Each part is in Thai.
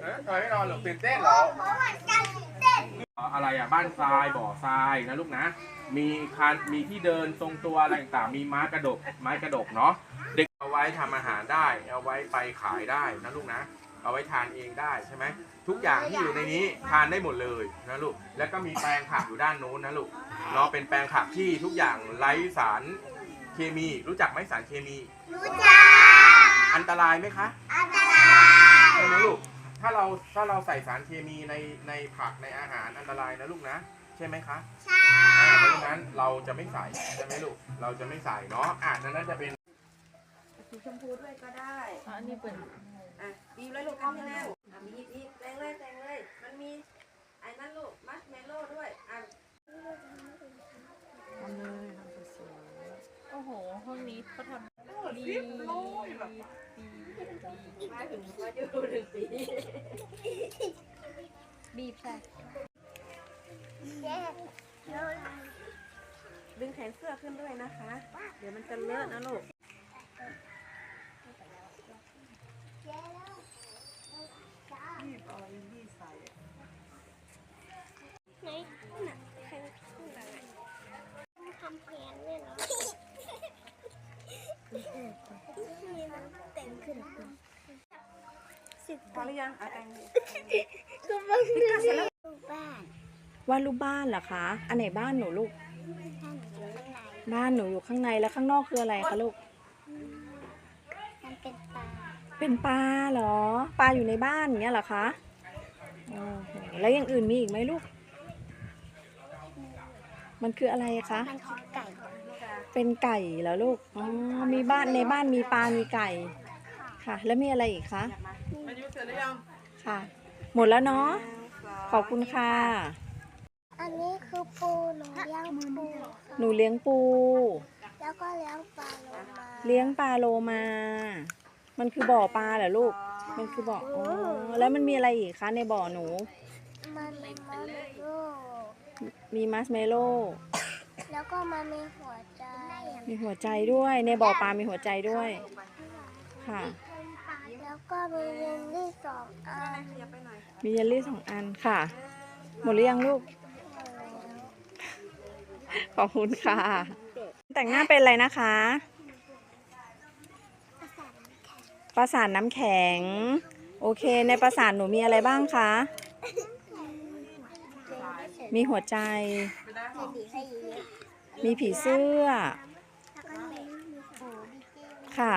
เอ๊ะทำไมไม่นอนหรอตื่นเต้นเหรอ อะไรอะบ้านทรายบ่อทรายนะลูกนะ มีคานมีที่เดินทรงตัวอะไรต่างๆมีม้ากระดกไม้กระดกเนาะเด็กเอาไว้ทำอาหารได้ เอาไว้ไปขายได้นะลูกนะ เอาไว้ทานเองได้ใช่ไหมทุกอย่างที่อยู่ในนี้ทานได้หมดเลยนะลูกแล้วก็มีแปลงผักอยู่ด้านโน้นนะลูกเนาะเป็นแปลงผักที่ทุกอย่างไร้สารเคมี รู้จักไหมสารเคมี รู้จักอันตรายไหมคะอันตรายใช่ไหมลูก ถ้าเราถ้าเราใส่สารเคมีในในผักในอาหารอันตรายนะลูกนะ ใช่ไหมคะ ใช่อ่าเพราะฉะนั้นเราจะไม่ใส่ใช่ไหมลูก เราจะไม่ใส่เนาะอะนั่นน่าจะเป็นสีชมพูด้วยก็ได้ อันนี้เป็นอะบีบเลยลูกกันเร็วอะบีบบีบแตงเลยแตงเลย มันมีไอ้นั่นลูก มัชเมลโล่ด้วย อะทำเลยทำสวยๆโอ้โห ห้องนี้เขาทำดี ดีมาถึงมาอยู่หนึ่งปีบีบใส่ดึงแขนเสื้อขึ้นด้วยนะคะ เดี๋ยวมันจะเลอะนะลูก ไหนน่ะใครพูดอะไรทำแผนเลยเหรอมีมันเต็มขึ้นสิบ พอ หรือยังอะแตงก็บ้านลูกบ้านว่ารูปบ้านเหรอคะ อันไหนบ้านหนูลูก ท่านอยู่ข้างในบ้านหนูอยู่ข้างในแล้วข้างนอกคืออะไรคะลูก มันเป็นปลาเป็นปลาเหรอ ปลาอยู่ในบ้านอย่างเงี้ยเหรอคะโอ้โหแล้วอย่างอื่นมีอีกไหมลูก มันคืออะไรคะ มันคือไก่เป็นไก่เหรอลูก อ๋อ มีบ้านในบ้านมีปลา มีไก่ ค่ะ แล้วมีอะไรอีกคะ มาอยู่เส ร็จหรือยังค่ะ หมดแล้วเนาะ ขอบคุณค่ะ อันนี้คือปูหนูเลี้ยงปูหนูเลี้ยงปู แล้วก็เลี้ยงปลาโลมาเลี้ยงปลาโลมา มันคือบ่อปลาเหรอลูก มันคือบ่ออ๋อแล้วมันมีอะไรอีกคะในบ่อหนู มันมีมันโลมีมัสเมโล่แล้วก็มันมีหัวใจ มีหัวใจด้วย ในบ่อปลา มีหัวใจด้วย ค่ะ แล้วก็มีเยลลี่สองอันอย่าไปหน่อยมีเยลลี่สองอันค่ะ หมดหรือยังลูก ขอบคุณค่ะ แต่งหน้าเป็นอะไรนะคะ ประสานน้ำแข็ง โอเค ในประสานหนูมีอะไรบ้างคะ มีหัวใจ มีผีเสื้อ ค่ะ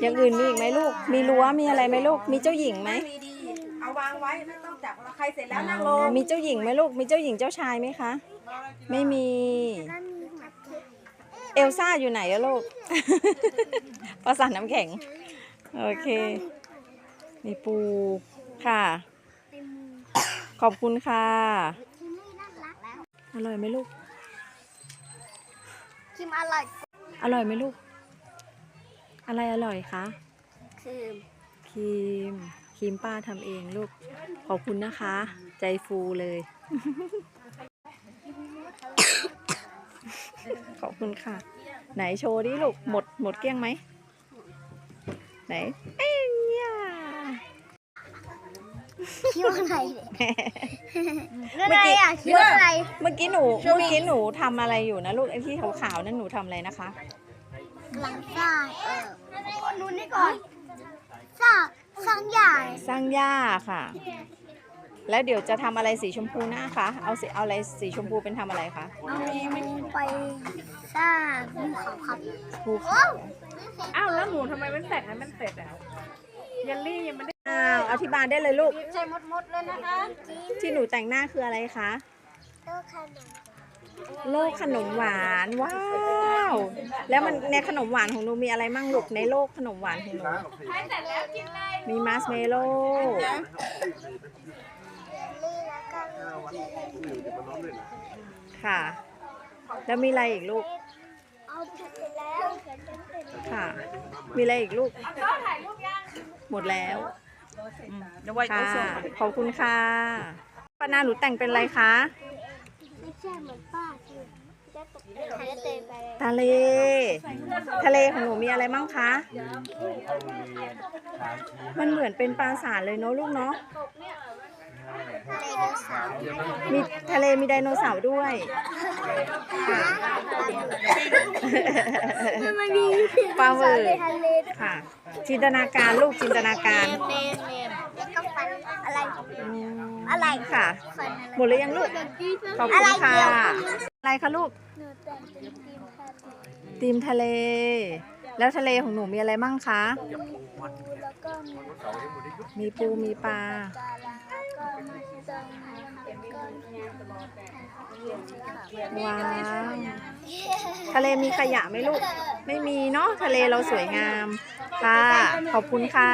อย่างอื่นมีอีกไหมลูก มีรั้วมีอะไรไหมลูก มีเจ้าหญิงไหมดีดีๆเอาวางไว้ไม่ต้องจับใครเสร็จแล้วนั่งลงมีเจ้าหญิงไหมลูก มีเจ้าหญิงเจ้าชายไหมคะ ไม่มีแล้วมีหัวใจเอลซ่าอยู่ไหนอะลูก ประสานน้ำแข็ง โอเค มีปูค่ะเต็มมือขอบคุณค่ะคิมมี่น่ารักแล้วอร่อยไหมลูก คิมอร่อย อร่อยไหมลูก อะไรอร่อยคะคือครีมครีมป้าทำเองลูก ขอบคุณนะคะ ใจฟูเลย ขอบคุณค่ะ ไหนโชว์ดิลูก หมดหมดเกลี้ยงไหม ไหน เอ้ยเนี่ยคิวอะไรเนี่ยอะไรอะคิวอะไร เมื่อกี้หนู เมื่อกี้หนูทำอะไรอยู่นะลูกไอ้ที่ขาวๆนั่นหนูทำอะไรนะคะ หลังสร้างเออคนดูนี่ก่อนสร้างสร้างใหญ่สร้างหญ้าค่ะ แล้วเดี๋ยวจะทำอะไรสีชมพูหน้าคะเอาสีเอาอะไรสีชมพูเป็นทำอะไรคะเอาไปสร้างภูเขาครับภูเขาอ้าวแล้วหมูทำไมมันแตกนั้นมันเสร็จแล้วเยลลี่ยังไม่ได้อ้าวอธิบายได้เลยลูกใช้มดมดๆเลยนะคะที่หนูแต่งหน้าคืออะไรคะโต๊ะขนม โลกขนมหวานว้าว แล้วมันในขนมหวานของหนูมีอะไรมั่งลูกในโลกขนมหวานของหนูมีมัสเมโล่เยลลี่แล้วก็มีค่ะ แล้วมีอะไรอีกลูกเอาไปแล้วค่ะ มีอะไรอีกลูกหมดแล้วอืมเดี๋ยวไว้ค่ะเอาส่งขอบคุณค่ะป้านาหนูแต่งเป็นอะไรคะไม่ใช่เหมือนป้าคือ ทะเลทะเล ทะเลของหนูมีอะไรมั่งคะ มันเหมือนเป็นปราสาทเลยเนอะลูกเนาะ มีทะเลมีไดโนเสาร์ด้วยค่ะมันมีปลาหมึกทะเลค่ะ จินตนาการลูกจินตนาการเมนเมนแล้วก็ฟันอะไรอืมอะไรค่ะฟันอะไรหมดหรือยังลูก ขอบคุณค่ะ อะไรคะลูกหนูแต่งเป็นทีมทะเลทีมทะเล แล้วทะเลของหนูมีอะไรมั่งคะแล้วก็มีมีปูมีปลากาลังแล้วก็มีเติมแล้วก็ว้าว ทะเลมีขยะไหมลูก ไม่มีเนาะทะเลเราสวยงาม ค่ะ ขอบคุณค่ะ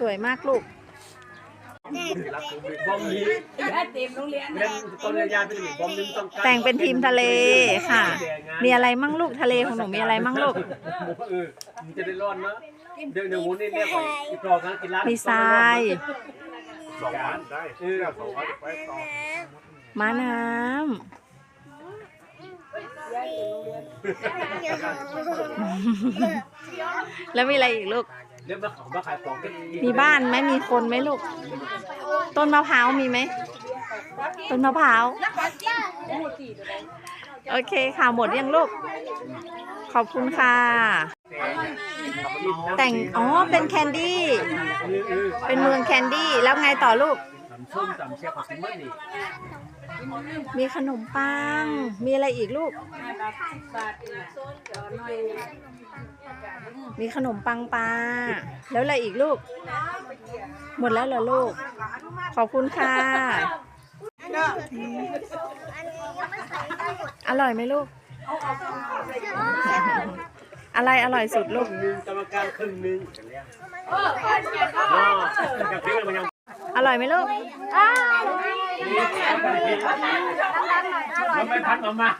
สวยมากลูก บอมนี้เล่นต้นเรียนยาเป็นบอมนึงต้องการแต่งเป็นทีมทะเลค่ะ มีอะไรมั่งลูกทะเลของหนูมีอะไรมั่งลูกเออมันจะได้ร้อนเนาะเดี๋ยวเดี๋ยววันนี้เรียกไปอีกรอบนะกินร้านมีทรายสองวันได้เออสองวันไปต่อม้าน้ำแล้วมีอะไรอีกลูก เดี๋ยวมาขอมาขายของกันมีบ้านไหมมีคนไหมลูก ต้นมะพร้าวมีไหมต้นมะพร้าว โอเคค่ะหมดยังลูก ขอบคุณค่ะ แต่ง อ๋อ เป็นแคนดี้ เป็นเมืองแคนดี้ แล้วไงต่อลูก มีขนมีขนมปัง มีอะไรอีกลูก มีขนมปังปลาแล้วอะไรอีกลูก หมดแล้วเหรอลูก ขอบคุณค่ะอันนี้ยังไม่ใส่ได้หมดอร่อยไหมลูก อะไรอร่อยสุดลูกหนึ่งกรรมการครึ่งหนึ่งอ๋อกับเพื่อนมันยังอร่อยมลูกมันไม่พัดมามา